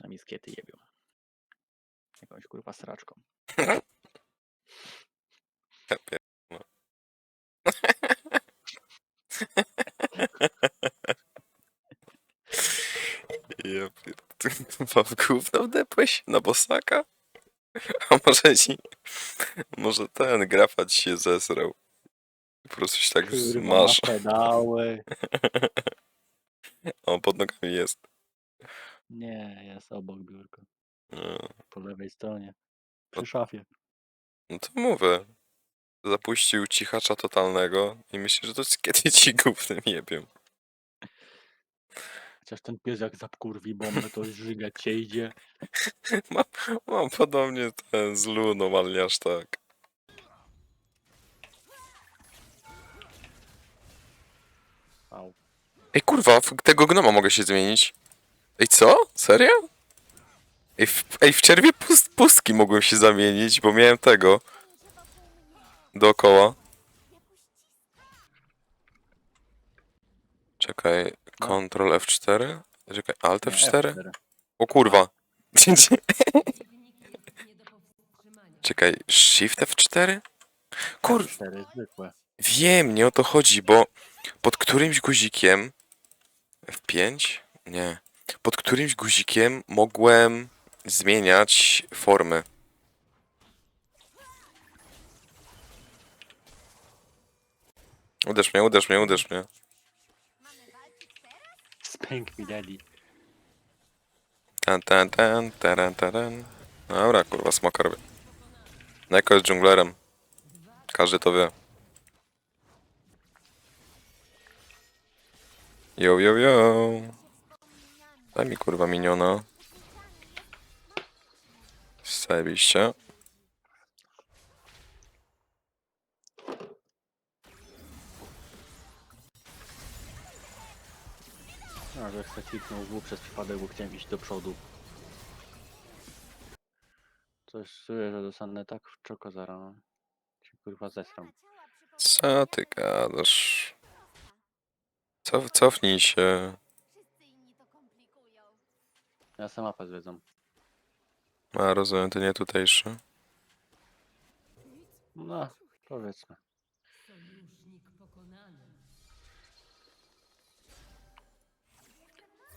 Na miskiety jebią. Jakąś kurwa sraczką. Ja pier- no. W gówno wdepłeś na bosaka? A może ci... Może ten grafa ci się zesrał. Po prostu się tak Kurwa, masz. pedały. O, pod nogami jest. Nie, jest obok biurka. No, Po lewej stronie. Przy szafie. no to mówię. Zapuścił cichacza totalnego i myśli, że to kiedy ci gównem jebią. Chociaż ten pies jak zapkurwi bombę, to żygać cię idzie. Mam, mam podobnie ten z Luną, ale nie aż tak. Au. Ej kurwa, w tego gnoma mogę się zmienić. Ej co? Serio? Ej w, ej, w czerwie pust, pustki mogłem się zamienić, bo miałem tego. Dookoła. Czekaj. Ctrl F4? Czekaj, Alt Nie, F4? F4. O kurwa. Czekaj, Shift F4? Kur... F4 zwykłe. Wiem, nie o to chodzi, bo pod którymś guzikiem F5? Nie. Pod którymś guzikiem mogłem zmieniać formy. Uderz mnie, uderz mnie, uderz mnie. Spank mi daddy. Tan, tan, tan, taran, taran. Dobra, kurwa, smoka robię. Neko jest dżunglerem. Każdy to wie. Yo, yo, yo. Daj mi kurwa miniona. Zajebiście. A, że chcę kliknął W przez przypadek, bo chciałem iść do przodu. Coś czuję, że dostanę tak w czoko za rano. Się kurwa zesram. Co ty gadasz? Cof, cofnij się. Ja sam mapę zwiedzam. A, rozumiem, to nie tutejszy. No, powiedzmy.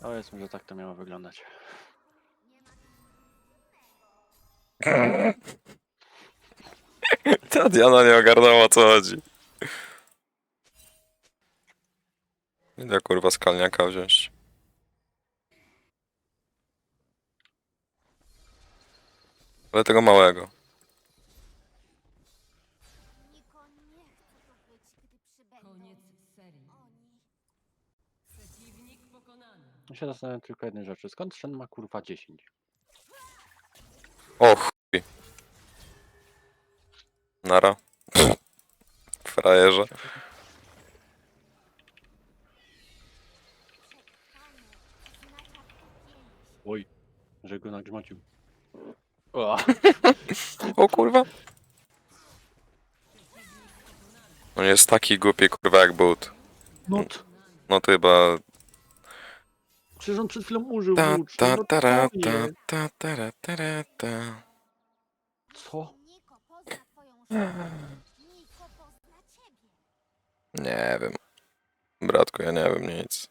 Powiedzmy, że tak to miało wyglądać. Ta Diana nie ogarnęła o co chodzi. Idę kurwa skalniaka wziąć. Ale tego małego. Niko nie chce tu być, gdy przybędą Koniec serii. oni. Przeciwnik pokonany. Ja się zastanawiam tylko jednej rzeczy. Skąd Shen ma kurwa 10? O chuj. Nara. Frajerze. Oj, że go nagrzmocił. O, O kurwa. On jest taki głupi kurwa jak but. no t- No to chyba... przecież on przed chwilą użył Ta włócz, ta no to ta nie. ta tara ta. Co? Niko pozna twoją siłę. Niko pozna ciebie. Nie wiem. Bratku, ja nie wiem nic.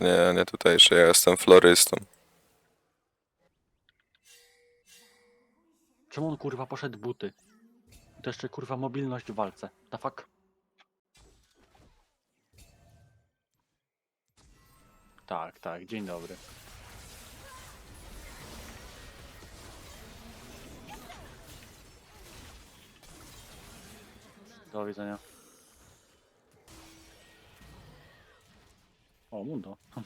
Nie, nie tutejszy, ja jestem florystą. Czemu on kurwa poszedł buty? To jeszcze kurwa mobilność w walce. The fuck? Tak, tak, dzień dobry. Do widzenia. O, Mundo.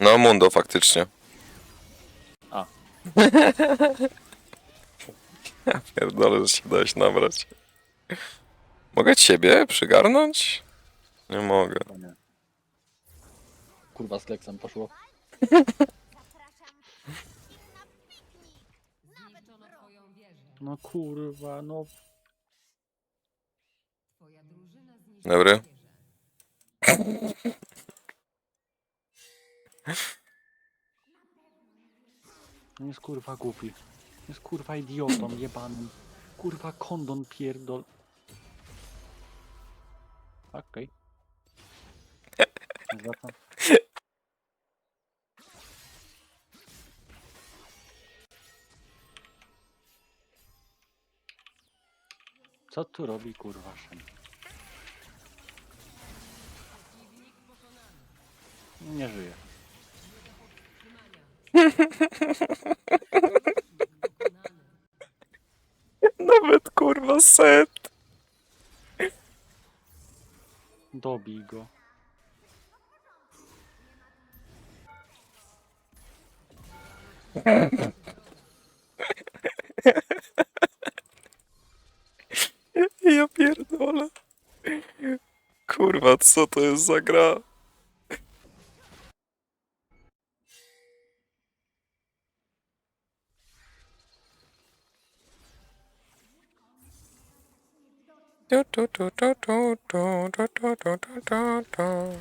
No, Mundo faktycznie. Ja pierdolę, że się dałeś nabrać. Mogę ciebie przygarnąć? Nie mogę. Kurwa z Lexem poszło. No kurwa, no Twoja drużyna zniszczyła Dobry. On jest kurwa głupi. Jest kurwa idiotą jebanym. Kurwa kondon pierdol. Okej. Zwracam. Co tu robi kurwa pokonany. Nie żyje. Nawet kurwa set. Dobij go. Ja pierdolę. Kurwa, co to jest za gra? Tu, tu, tu.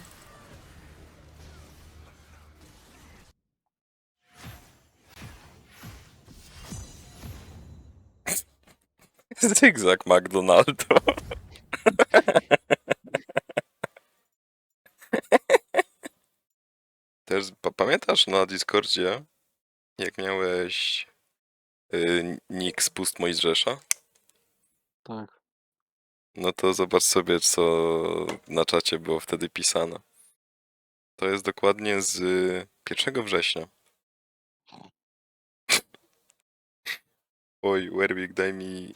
Zygzak. Też pa- pamiętasz na Discordzie, jak miałeś y, nick spust Mojżesza? Tak. No to zobacz sobie, co na czacie było wtedy pisane. To jest dokładnie z 1 września. Oj, Werwik, daj mi,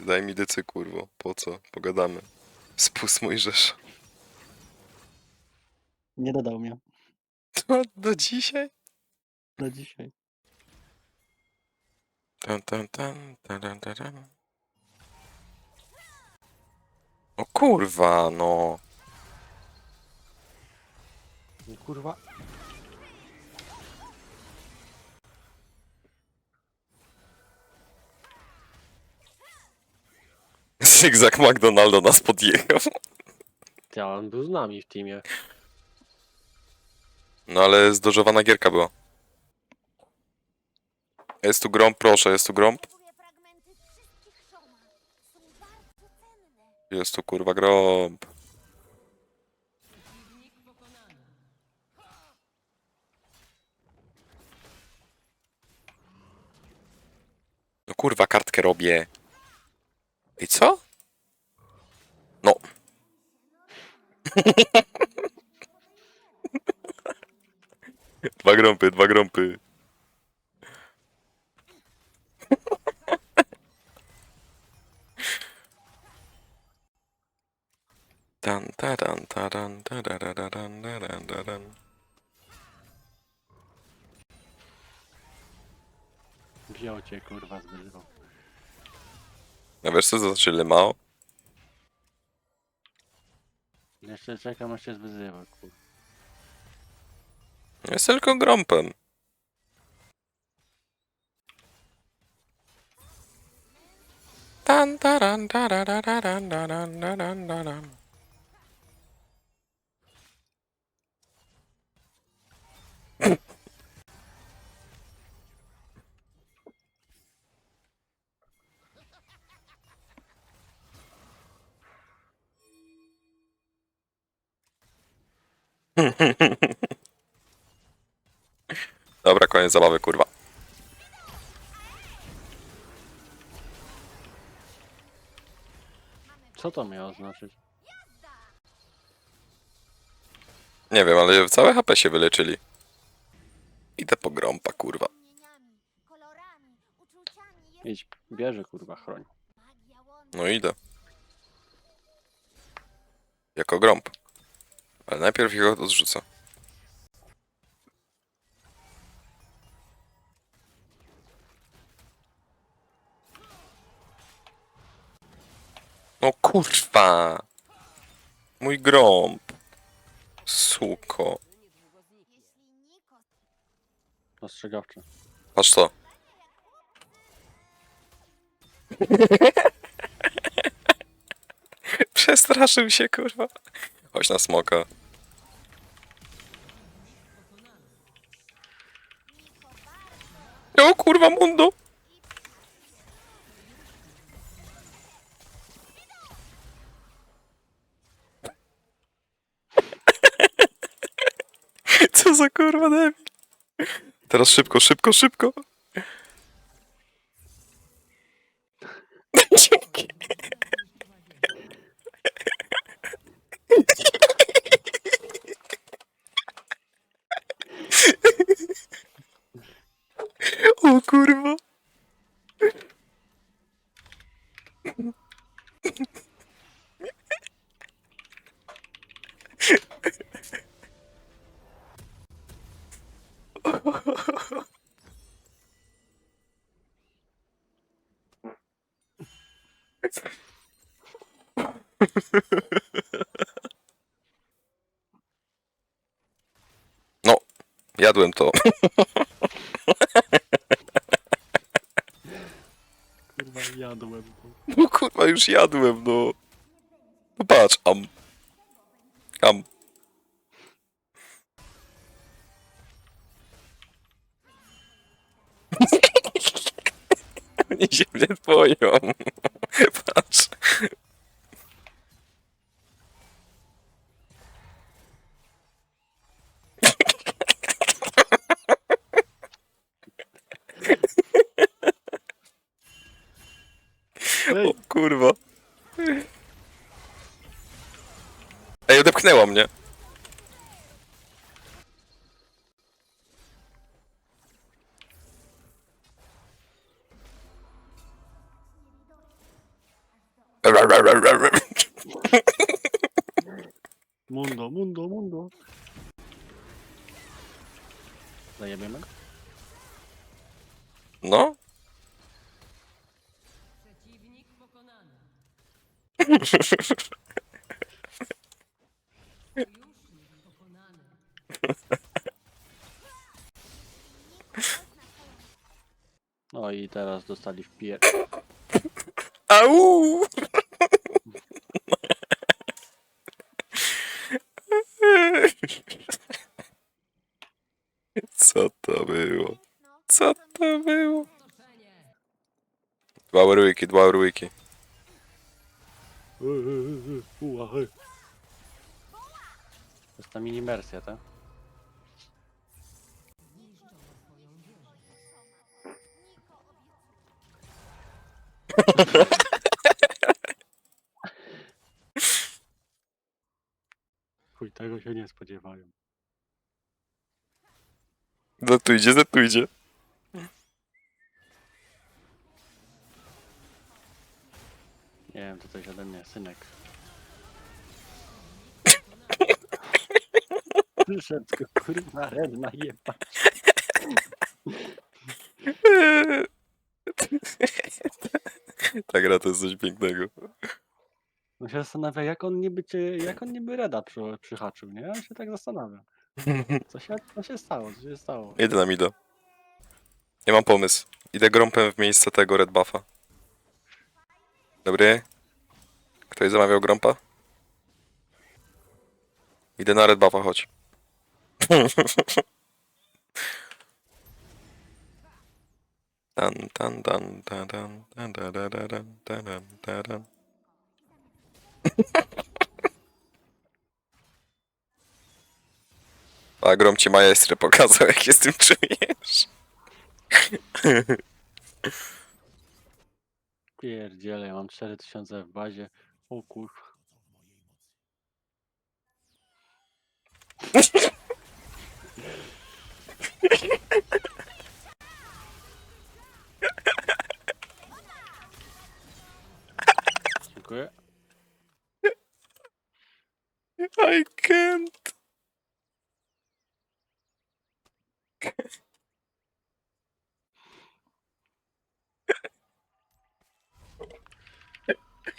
daj mi decy, kurwo. Po co? Pogadamy. Spust Mojżesza. Nie dodał mnie To do dzisiaj? na dzisiaj. Tan, tan, tan, tan, tan, tan, O kurwa, no. I kurwa. Zygzak McDonaldo nas podjechał. Ja, on był z nami w teamie. No ale zdożowana gierka była. Jest tu grąb, proszę, jest tu grąb. Jest tu kurwa pokonany. No kurwa, kartkę robię. I co? No. dwa grąpy, dwa grąpy. Tan, taran, taran, tararararan, taran, taran. Wziął cię kurwa zwyzywał. No wiesz co to znaczy Lemao? Jeszcze czekam aż się zwyzywa kurwa. Jest tylko grąpem. Tan, taran, tararararan, taran, taran, taran. Dobra, koniec zabawy, kurwa. Co to miało znaczyć? Nie wiem, ale całe HP się wyleczyli. Idę po grąpa, kurwa. Wspomnieniami, kolorami, uczuciami jest Idź, bierze kurwa chroń. magia łączy. No idę. Jako grąb. Ale najpierw ich odrzucę. No kurwa! Mój grąb. Suko. Ostrzegawczy. Patrz to. Przestraszył się, kurwa. Chodź na smoka. O kurwa, mundo! Co za kurwa debil. Teraz szybko, szybko, szybko. Dzięki. O kurwa. No, jadłem to. Kurwa, jadłem to. No kurwa, już jadłem, no. No patrz, am. Am. Oni się mnie boją. Patrz. O kurwa. Ej, odepchnęła mnie. mundo, mundo, mundo. Zajebiemy? No. No i teraz dostali w pier... Au! Co to było? Co to było? Dwa orłyki, dwa orłyki. Uła, hej. To jest ta mini wersja, tak? Chuj, tego się nie spodziewają. Zatujdzie, zatujdzie. Nie wiem, to coś ode mnie, synek. Przyszedł go, kurwa, red na jeba. Ta gra to jest coś pięknego. No się zastanawia, jak on niby cię, jak on niby reda przy, przyhaczył, nie? On się tak zastanawia. Co się, co się stało, co się stało? Jedę na mida. Nie mam pomysł. Idę grąpem w miejsce tego red buffa. Dobry. Ktoś zamawiał grąpa? Idę na red buffa, chodź. Tan, tan, tan, tan, tan, tan, tan, tan, tan, tan, tan, tan, tan. A grom ci majestrę pokazał, jak tym czujesz. Pierdziele, ja mam 4000 w bazie. O kurwa. Dziękuję. I can't.